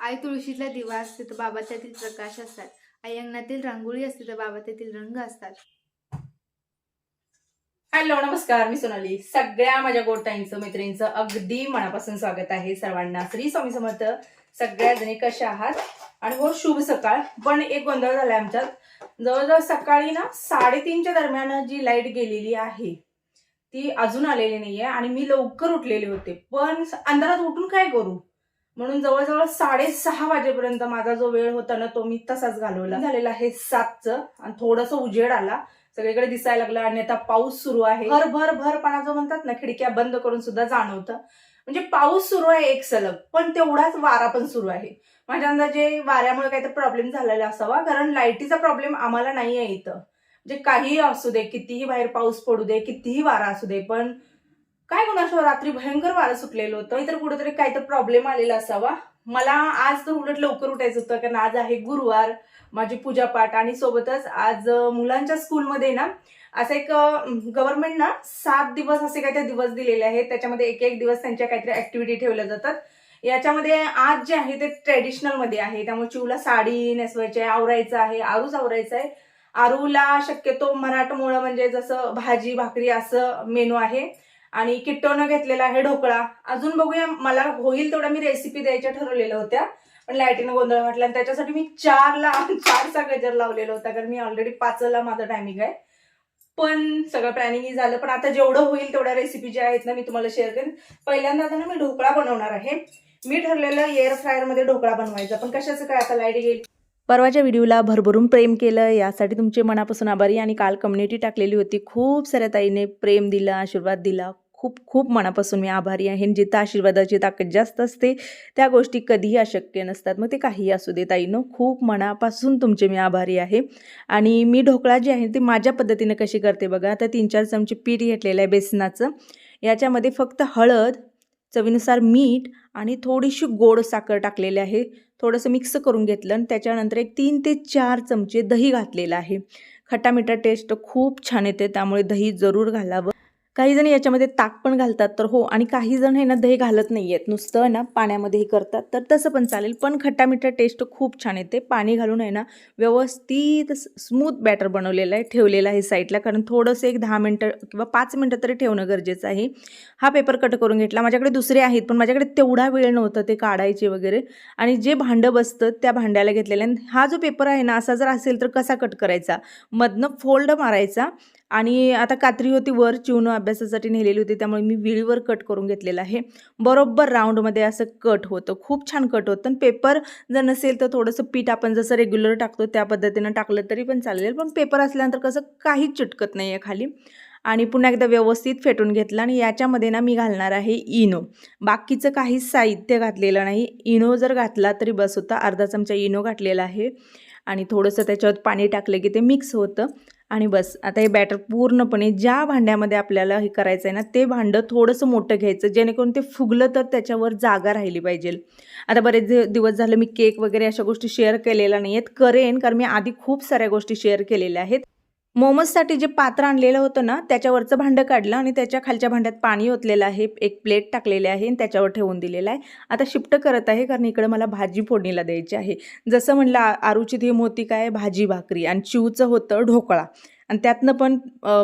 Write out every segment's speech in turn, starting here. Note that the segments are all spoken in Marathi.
आई तुळशीतला दिवा असते तर बाबा त्यातील प्रकाश असतात. आई अंगणातील रांगोळी असते तर बाबा त्यातील रंग असतात. हॅलो नमस्कार मी सोनाली. सगळ्या माझ्या गोडताईंचं मैत्रिणींचं अगदी मनापासून स्वागत आहे सर्वांना. श्री स्वामी समर्थ. सगळ्या जणी कशा आहात? आणि हो शुभ सकाळ. पण एक गोंधळ झालाय आमच्यात. जवळजवळ सकाळी ना साडेतीनच्या दरम्यान जी लाइट गेलेली आहे ती अजून आलेली नाहीये आणि मी लवकर उठलेले होते. पण अंधारात उठून काय करू? म्हणून जवळजवळ साडेसहा वाजेपर्यंत माझा जो वेळ होता ना तो मी तसाच घालवला. झालेला आहे सातचं आणि थोडस उजेड आला. सगळीकडे दिसायला लागला आणि आता पाऊस सुरू आहे. भर भर भरपणा जो म्हणतात ना खिडक्या बंद करून सुद्धा जाणवतं. म्हणजे पाऊस सुरू आहे एक सलग पण तेवढाच वारा पण सुरू आहे. माझ्या अंदाजे वाऱ्यामुळे काहीतरी प्रॉब्लेम झालेला असावा कारण लाईटीचा प्रॉब्लेम आम्हाला नाही आहे इथं. म्हणजे काहीही असू दे कितीही बाहेर पाऊस पडू दे कितीही वारा असू दे पण काय कोणाच्या रात्री भयंकर वारं सुटलेलं होतं. इतर कुठेतरी काहीतरी प्रॉब्लेम आलेला असावा. मला आज तर उलट लवकर उठायचं होतं कारण आज आहे गुरुवार माझी पूजापाठ आणि सोबतच आज मुलांच्या स्कूलमध्ये ना असं एक गव्हर्नमेंट ना सात दिवस असे काहीतरी दिवस दिलेले आहेत. त्याच्यामध्ये एक एक दिवस त्यांच्या काहीतरी ऍक्टिव्हिटी ठेवल्या जातात. याच्यामध्ये आज जे आहे ते ट्रेडिशनलमध्ये आहे. त्यामुळे चिवला साडी नेसवायची आहे आवरायचं आहे आरूच आवरायचं आहे. आरूला शक्यतो मराठमोळं म्हणजे जसं भाजी भाकरी असं मेनू आहे. आणि किट्टोनं घेतलेला आहे ढोकळा. अजून बघूया मला होईल तेवढ्या मी रेसिपी द्यायच्या ठरवलेल्या होत्या. पण लाईटीनं गोंधळ घातला आणि त्याच्यासाठी मी चारला चारचा गजर लावलेला होता कारण मी ऑलरेडी पाचला माझं टायमिंग आहे. पण सगळं प्लॅनिंग झालं. पण आता जेवढं होईल तेवढ्या रेसिपी ज्या आहेत ना मी तुम्हाला शेअर करेन. पहिल्यांदा आता ना मी ढोकळा बनवणार आहे. मी ठरलेलं एअर फ्रायरमध्ये ढोकळा बनवायचा. पण कशाचं काय आता लाइट गेली परवाच्या व्हिडिओला भरभरून प्रेम केलं. यासाठी तुमचे मनापासून आभारी. आणि काल कम्युनिटी टाकलेली होती. खूप साऱ्या ताईने प्रेम दिला आशीर्वाद दिला. खूप खूप मनापासून मी आभारी आहे. आणि जिथं आशीर्वादाची ताकद जास्त असते त्या गोष्टी कधीही अशक्य नसतात. मग ते काहीही असू दे. ताईनं खूप मनापासून तुमचे मी आभारी आहे. आणि मी ढोकळा जे आहे ते माझ्या पद्धतीनं कशी करते बघा. आता तीन चार चमचे पीठ घेतलेलं आहे बेसनाचं. याच्यामध्ये फक्त हळद चवीनुसार मीठ आणि थोडीशी गोड साखर टाकलेली आहे. थोडंसं मिक्स करून घेतलं आणि त्याच्यानंतर एक तीन ते चार चमचे दही घातलेलं आहे. खट्टा मिठा टेस्ट खूप छान येते त्यामुळे दही जरूर घालावं. काही जण याच्यामध्ये ताक पण घालतात तर हो आणि काही जण हे ना दही घालत नाही आहेत नुसतं ना पाण्यामध्ये हे करतात. तर तसं पण चालेल. पण खट्टामिठा टेस्ट खूप छान येते. पाणी घालून आहे ना व्यवस्थित स्मूथ बॅटर बनवलेलं आहे ठेवलेलं आहे साईडला कारण थोडंसं एक दहा मिनटं किंवा पाच मिनटं तरी ठेवणं गरजेचं आहे. हा पेपर कट करून घेतला. माझ्याकडे दुसरे आहेत पण माझ्याकडे तेवढा वेळ नव्हता ते काढायचे वगैरे. आणि जे भांडं बसतं त्या भांड्याला घेतलेलं आहे. हा जो पेपर आहे ना असा जर असेल तर कसा कट करायचा? मधनं फोल्ड मारायचा. आणि आता कात्री होती वर चिवणं अभ्यासासाठी नेलेली होती त्यामुळे मी विळीवर कट करून घेतलेलं आहे. बरोबर राऊंडमध्ये असं कट होतं खूप छान कट होतं. आणि पेपर जर नसेल तर थोडंसं पीठ आपण जसं रेग्युलर टाकतो त्या पद्धतीनं टाकलं तरी पण चालेल. पण पेपर असल्यानंतर कसं काहीच चिटकत नाही आहे खाली. आणि पुन्हा एकदा व्यवस्थित फेटून घेतलं आणि याच्यामध्ये ना मी घालणार आहे इनो. बाकीचं काही साहित्य घातलेलं नाही. इनो जर घातला तरी बस होता. अर्धा चमचा इनो घातलेला आहे. आणि थोडंसं त्याच्यावर पाणी टाकलं की ते मिक्स होतं. आणि बस आता हे बॅटर पूर्णपणे ज्या भांड्यामध्ये आपल्याला हे करायचं आहे ना ते भांडं थोडंसं मोठं घ्यायचं जेणेकरून ते फुगलं तर त्याच्यावर जागा राहिली पाहिजे. आता बरेच दिवस झालं मी केक वगैरे अशा गोष्टी शेअर केलेल्या नाही आहेत करेन कारण मी आधी खूप साऱ्या गोष्टी शेअर केलेल्या आहेत. मोमोजसाठी जे पात्र आणलेलं होतं ना त्याच्यावरचं भांडं काढलं आणि त्याच्या खालच्या भांड्यात पाणी ओतलेलं आहे. एक प्लेट टाकलेली आहे आणि त्याच्यावर ठेवून दिलेलं आहे. आता शिफ्ट करत आहे कारण इकडं मला भाजी फोडणीला द्यायची आहे. जसं म्हणलं आ- आरूची थीम होती काय? भाजी भाकरी. आणि चिवचं होतं ढोकळा. आणि त्यातनं पण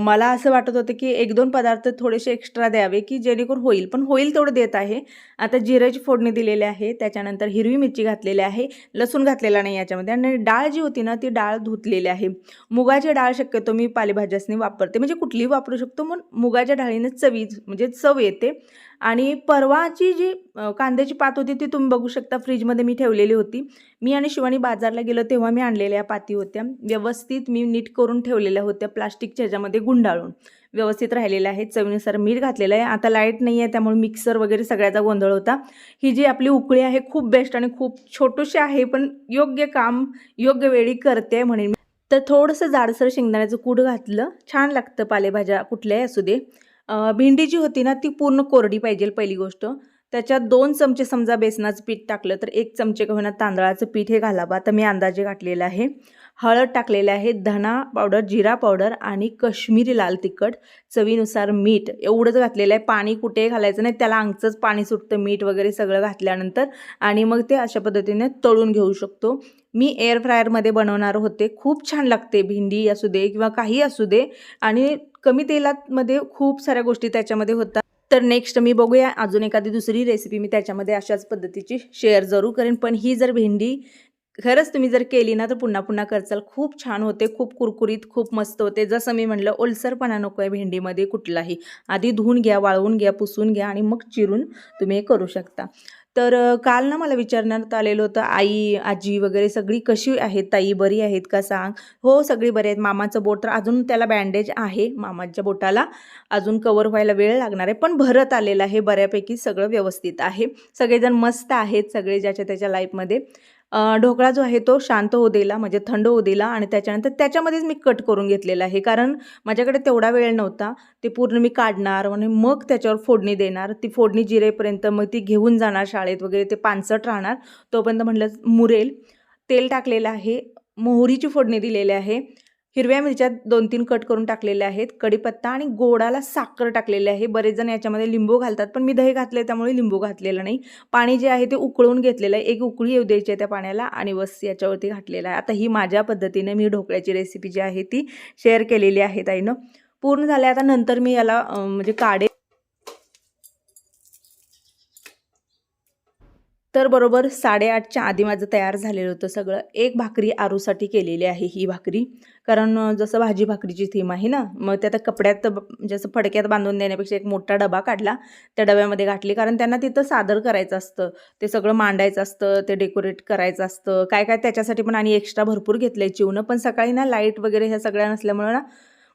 मला असं वाटत होतं की एक दोन पदार्थ थोडेसे एक्स्ट्रा द्यावे की जेणेकरून होईल. पण होईल तेवढं देत आहे. आता जिऱ्याची फोडणी दिलेली आहे. त्याच्यानंतर हिरवी मिरची घातलेली आहे. लसूण घातलेला नाही याच्यामध्ये. आणि डाळ जी होती ना ती डाळ धुतलेली आहे. मुगाची डाळ शक्यतो मी पालेभाज्यासनी वापरते. म्हणजे कुठलीही वापरू शकतो मग मुगाच्या डाळीने चवी म्हणजे चव येते. आणि परवाची जी कांद्याची पात होती ती तुम्ही बघू शकता. फ्रीजमध्ये मी ठेवलेली होती. मी आणि शिवानी बाजारला गेलो तेव्हा मी आणलेल्या पाती होत्या. व्यवस्थित मी नीट करून ठेवलेल्या होत्या प्लास्टिकच्या ह्याच्यामध्ये गुंडाळून. व्यवस्थित राहिलेल्या आहेत. चवीनुसार मीठ घातलेलं आहे. आता लाइट नाही आहे त्यामुळे मिक्सर वगैरे सगळ्याचा गोंधळ होता. ही जी आपली उकळी आहे खूप बेस्ट आणि खूप छोटूशी आहे पण योग्य काम योग्य वेळी करते म्हणेन तर थोडंसं जाडसर शेंगदाण्याचं कूट घातलं. छान लागतं पालेभाज्या कुठल्याही असू दे. भेंडी जी होती ना ती पूर्ण कोरडी पाहिजे पहिली गोष्ट. त्याच्यात दोन चमचे समजा बेसनाचं पीठ टाकलं तर एक चमचे का तांदळाचं पीठ हे घालावं. आता मी अंदाजे घातलेलं आहे. हळद टाकलेलं आहे धना पावडर जिरा पावडर आणि कश्मीरी लाल तिखट. चवीनुसार मीठ. एवढंच घातलेलं आहे. पाणी कुठे घालायचं नाही. त्याला अंगचंच पाणी सुटतं. मीठ वगैरे सगळं घातल्यानंतर आणि मग ते अशा पद्धतीने तळून घेऊ शकतो. मी एअर फ्रायरमध्ये बनवणार होते. खूप छान लागते. भेंडी असू दे किंवा काही असू दे. आणि कमी तेलामध्ये खूप साऱ्या गोष्टी त्याच्यामध्ये होतात. तर नेक्स्ट मी बघूया अजून एखादी दुसरी रेसिपी मी त्याच्यामध्ये अशाच पद्धतीची शेअर जरूर करेन. पण ही जर भेंडी खरंच तुम्ही जर केली ना तर पुन्हा पुन्हा करचाल. खूप छान होते खूप कुरकुरीत खूप मस्त होते. जसं मी म्हटलं ओलसरपणा नको आहे भेंडीमध्ये कुठलाही. आधी धुवून घ्या वाळवून घ्या पुसून घ्या आणि मग चिरून तुम्ही हे करू शकता. तर काल ना मला विचारण्यात आलेलं होतं आई आजी वगैरे सगळी कशी आहेत? ताई बरी आहेत का सांग? हो सगळी बरी आहेत. मामाचं बोट तर अजून त्याला बँडेज आहे मामाच्या बोटाला. अजून कवर व्हायला वेळ लागणार आहे पण भरत आलेलं आहे बऱ्यापैकी सगळं व्यवस्थित आहे. सगळेजण मस्त आहेत सगळे ज्याच्या त्याच्या लाईफमध्ये ढोकळा जो आहे तो शांत होऊ दिला म्हणजे थंड होऊ दिला आणि त्याच्यानंतर त्याच्यामध्येच मी कट करून घेतलेला आहे. कारण माझ्याकडे तेवढा वेळ नव्हता. ते पूर्ण मी काढणार आणि मग त्याच्यावर फोडणी देणार. ती फोडणी जिरेपर्यंत मग ती घेऊन जाणार शाळेत वगैरे ते पानसट राहणार. तोपर्यंत म्हटलं मुरेल. तेल टाकलेलं आहे. मोहरीची फोडणी दिलेली आहे. हिरव्या मिरच्या दोन तीन कट करून टाकलेल्या आहेत. कढीपत्ता आणि गोडाला साखर टाकलेली आहे. बरेच जण याच्यामध्ये लिंबू घालतात पण मी दही घातले त्यामुळे लिंबू घातलेलं नाही. पाणी जे आहे ते उकळून घेतलेलं आहे. एक उकळी येऊ द्यायची आहे त्या पाण्याला आणि बस याच्यावरती घातलेलं आहे. आता ही माझ्या पद्धतीने मी ढोकळ्याची रेसिपी जी आहे ती शेअर केलेली आहे ताईनं. पूर्ण झाले आता नंतर मी याला म्हणजे काढे तर बरोबर साडेआठच्या आधी माझं तयार झालेलं होतं सगळं. एक भाकरी आरूसाठी केलेली आहे ही भाकरी. कारण जसं भाजी भाकरीची थीम आहे ना मग ते आता कपड्यात म्हणजे जसं फडक्यात बांधून देण्यापेक्षा एक मोठा डबा काढला त्या डब्यामध्ये घातली. कारण त्यांना तिथं सादर करायचं असतं. ते सगळं मांडायचं असतं ते डेकोरेट करायचं असतं. काय काय त्याच्यासाठी पण आणि एक्स्ट्रा भरपूर घेतलं आहे चिवणं. पण सकाळी ना लाइट वगैरे ह्या सगळ्या नसल्यामुळं ना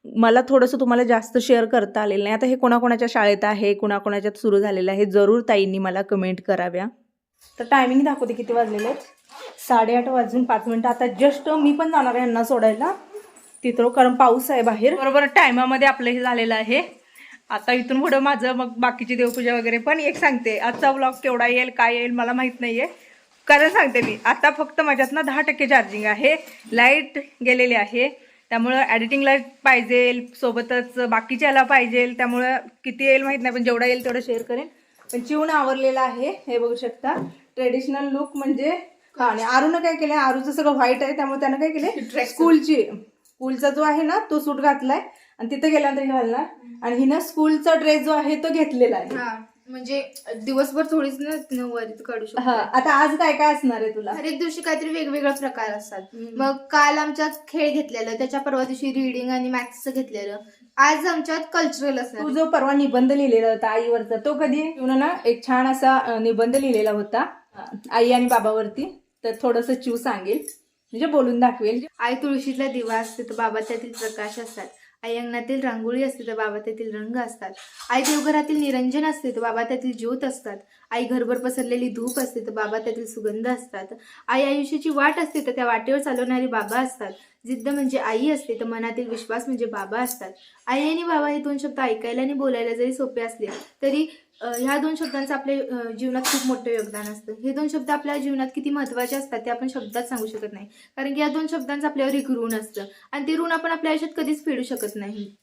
मला थोडंसं तुम्हाला जास्त शेअर करता आलेलं नाही. आता हे कोणाकोणाच्या शाळेत आहे कोणाकोणाच्यात सुरू झालेलं आहे जरूर ताईंनी मला कमेंट कराव्या. तर टायमिंग दाखवते किती वाजलेले आहेत. साडेआठ वाजून पाच मिनटं. आता जस्ट मी पण जाणार आहे यांना सोडायला. तिथं कारण पाऊस आहे बाहेर. बरोबर टायमामध्ये आपलं हे झालेलं आहे. आता इथून पुढं माझं मग बाकीची देवपूजा वगैरे पण एक सांगते. आजचा ब्लॉग केवढा येईल काय येईल मला माहीत नाही आहे कारण सांगते मी आता फक्त माझ्यात ना दहा टक्के चार्जिंग आहे. लाइट गेलेली आहे. त्यामुळं एडिटिंगला पाहिजे सोबतच बाकीच्याला पाहिजे त्यामुळं किती येईल माहीत नाही पण जेवढा येईल तेवढं शेअर करेन. पण चिवण आवरलेला आहे हे बघू शकता. ट्रेडिशनल लुक म्हणजे हा आणि आरूनं काय केलंय? आरूचं सगळं व्हाईट आहे त्यामुळे त्यानं काय केलंय? स्कूलची स्कूलचा जो आहे ना तो सूट घातलाय. आणि तिथं गेल्यानंतर घालणार. आणि हिनं स्कूलचा ड्रेस जो आहे तो घेतलेला आहे. हा म्हणजे दिवसभर थोडीच ना नऊवारीत काढू शकतो. हा आता आज काय काय असणार आहे तुला? हर एक दिवशी काहीतरी वेगवेगळे प्रकार असतात. मग काल आमच्यात खेळ घेतलेलं त्याच्या परवा दिवशी रिडिंग आणि मॅथ्सचं घेतलेलं. आज आमच्यात कल्चरल तू असणार जो परवा निबंध लिहिलेला होता आईवरचा तो कधी? आहे ना एक छान असा अ, निबंध लिहिलेला होता अ, आई आणि बाबावरती. तर थोडस चिव सांगेल. म्हणजे बोलून दाखवेल. आई तुळशीतला दिवा असते तर बाबा त्यातील प्रकाश असतात. आई अंगणातील रांगोळी असते तर बाबा त्यातील रंग असतात. आई देवघरातील निरंजन असते तर बाबा त्यातील ज्योत असतात. आई घरभर पसरलेली धूप असते तर बाबा त्यातील सुगंध असतात. आई आयुष्याची वाट असते तर त्या वाटेवर चालवणारी बाबा असतात. जिद्द म्हणजे आई असते तर मनातील विश्वास म्हणजे बाबा असतात. आई आणि बाबा हे दोन शब्द ऐकायला आणि बोलायला जरी सोपे असले तरी ह्या दोन शब्दांचं आपल्या जीवनात खूप मोठं योगदान असतं. हे दोन शब्द आपल्या जीवनात किती महत्त्वाचे असतात ते आपण शब्दात सांगू शकत नाही. कारण की या दोन शब्दांचं आपल्यावर एक ऋण असतं. आणि ते ऋण आपण आपल्या आयुष्यात कधीच फेडू शकत नाही.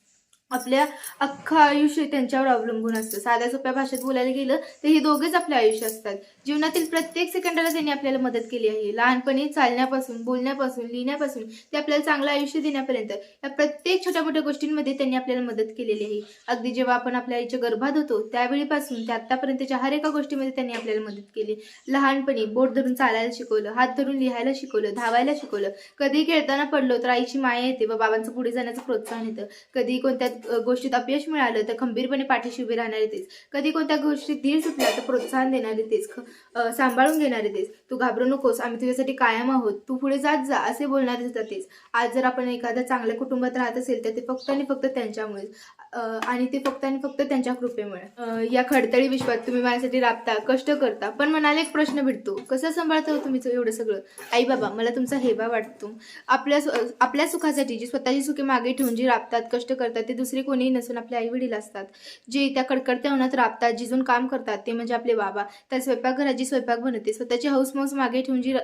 आपल्या अख्खं आयुष्य त्यांच्यावर अवलंबून असतं. साध्या सोप्या भाषेत बोलायला गेलं तर हे दोघेच आपले आयुष्य असतात. जीवनातील प्रत्येक सेकंदाला त्यांनी आपल्याला मदत केली आहे. लहानपणी चालण्यापासून बोलण्यापासून लिहिण्यापासून ते आपल्याला चांगलं आयुष्य देण्यापर्यंत या प्रत्येक छोट्या मोठ्या गोष्टींमध्ये त्यांनी आपल्याला मदत केलेली आहे. अगदी जेव्हा आपण आपल्या आईच्या गर्भात होतो त्यावेळीपासून ते आत्तापर्यंतच्या हर एका गोष्टीमध्ये त्यांनी आपल्याला मदत केली. लहानपणी बोट धरून चालायला शिकवलं हात धरून लिहायला शिकवलं धावायला शिकवलं. कधी खेळताना पडलो तर आईची माया येते व बाबांचं पुढे जाण्याचं प्रोत्साहन येतं. कधी कोणत्या गोष्टीत अपयश मिळालं तर खंबीरपणे पाठीशी उभे राहणारे तेच. कधी कोणत्या गोष्टीत धीर सुटला तर प्रोत्साहन देणारे तेच. सांभाळून घेणारे तेच. तू घाबरू नकोस आम्ही तुझ्यासाठी कायम आहोत. तू पुढे जात जा असे बोलणारे सुद्धा तेच. आज जर आपण एखाद्या चांगल्या कुटुंबात राहत असेल तर ते फक्त आणि फक्त त्यांच्यामुळे आणि ते फक्त आणि फक्त त्यांच्या कृपेमुळे. या खडतळी विश्वात तुम्ही माझ्यासाठी राबता कष्ट करता पण मनाला एक प्रश्न भेटतो. कसं सांभाळता हो तुम्ही एवढं सगळं? आई बाबा मला तुमचा हेवा वाटतो. आपल्या आपल्या सुखासाठी जी स्वतःची सुखे मागे ठेवून जी राबतात कष्ट करतात ते दुसरे कोणीही नसून आपले आई वडील असतात. जे त्या कडकडत्या उन्हात राबतात जिजून काम करतात ते म्हणजे आपले बाबा. त्या स्वयंपाकघरात जी स्वयंपाक बनवते स्वतःची हौसमौस मागे ठेवून जी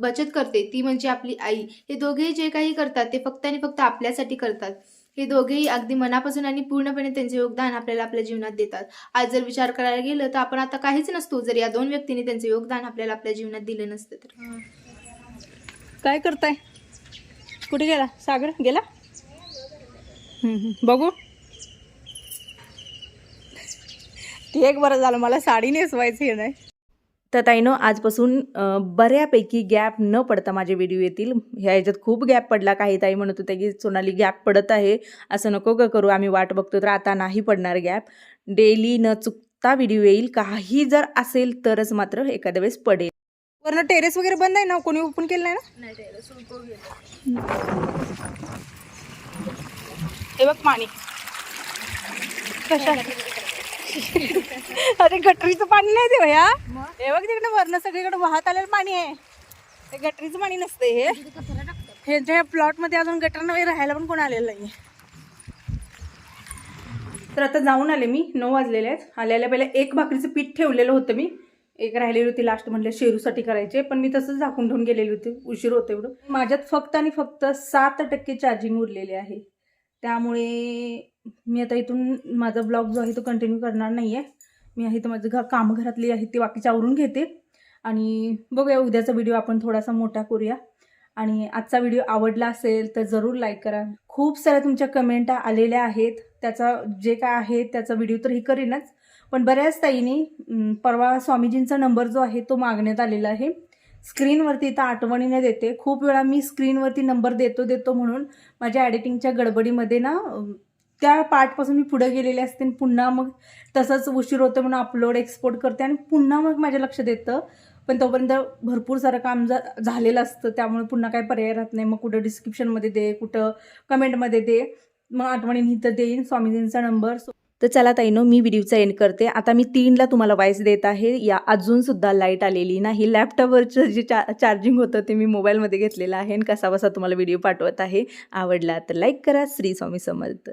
बचत करते ती म्हणजे आपली आई. हे दोघेही जे काही करतात ते फक्त आणि फक्त आपल्यासाठी करतात. हे दोघेही अगदी मनापासून आणि पूर्णपणे त्यांचे योगदान आपल्याला आपल्या जीवनात देतात. आज जर विचार करायला गेलं तर आपण आता काहीच नसतो. जर या दोन व्यक्तींनी त्यांचे योगदान आपल्याला आपल्या जीवनात दिलं नसतं तर. काय करताय? कुठे गेला? सागर गेला? बघू. ते एक बरं झालं मला साडी नेसवायची हे नाही तर ताईनं आजपासून बऱ्यापैकी गॅप न पडता माझे व्हिडिओ येतील. ह्या याच्यात खूप गॅप पडला. काही ताई म्हणत होत्या की सोनाली गॅप पडत आहे. असं नको ग करू. आम्ही वाट बघतो तर आता नाही पडणार गॅप. डेली न चुकता व्हिडिओ येईल. काही जर असेल तरच मात्र एखाद्या वेळेस पडेल. वरनं टेरेस वगैरे बंद आहे ना? कोणी ओपन केलं नाही ना? हे बघ पाणी. कशा अरे गटरीचं पाणी नाही ते या हे बघ तिकडे वरनं सगळीकडे वाहत आलेलं पाणी आहे. ते गटरीचं पाणी नसतं हे. ह्यांच्या प्लॉटमध्ये अजून गटर नाही राहायला पण कोण आलेलं नाहीये. तर आता जाऊन आले मी नऊ वाजलेले आहेत. आल्याला पहिले एक भाकरीचं पीठ ठेवलेलं होतं मी. एक राहिलेली होती लास्ट म्हटलं शेरूसाठी करायचे पण मी तसंच झाकून ठेवून गेलेली होती. उशीर होते एवढं. माझ्यात फक्त आणि फक्त सात टक्के चार्जिंग उरलेले आहे. त्यामुळे मी आता इथून माझा ब्लॉग जो आहे तो कंटिन्यू करणार नाही आहे मी आहे तर माझं घ कामं घरातली आहे ती बाकीची आवरून घेते. आणि बघूया उद्याचा व्हिडिओ आपण थोडासा मोठा करूया. आणि आजचा व्हिडिओ आवडला असेल तर जरूर लाईक करा. खूप साऱ्या तुमच्या कमेंट आलेल्या आहेत. त्याचा जे काय आहे त्याचा व्हिडिओ तर ही करीनच. पण बऱ्याच ताईने परवा स्वामीजींचा नंबर जो आहे तो मागण्यात आलेला आहे. स्क्रीनवरती इथं आठवणीने देते. खूप वेळा मी स्क्रीनवरती नंबर देतो देतो म्हणून माझ्या ॲडिटिंगच्या गडबडीमध्ये ना त्या पार्टपासून मी पुढे गेलेले असते आणि पुन्हा मग तसंच उशीर होतं म्हणून अपलोड एक्सपोर्ट करते आणि पुन्हा मग माझ्या लक्षात येतं पण तोपर्यंत भरपूर सारं काम झा झालेलं असतं. त्यामुळे पुन्हा काही पर्याय राहत नाही. मग कुठं डिस्क्रिप्शनमध्ये दे कुठं कमेंटमध्ये दे. मग आठवणीने इथं देईन. स्वामीजींचा नंबर सो तर चला ताईनो मी व्हिडिओचा एंड करते. आता मी तीनला तुम्हाला वॉईस देत आहे. या अजूनसुद्धा लाइट आलेली नाही. लॅपटॉपवरचं जे चा चार्जिंग होतं ते मी मोबाईलमध्ये घेतलेलं आहे. आणि कसा बसा तुम्हाला व्हिडिओ पाठवत आहे. आवडला तर लाईक करा. श्री स्वामी समर्थ.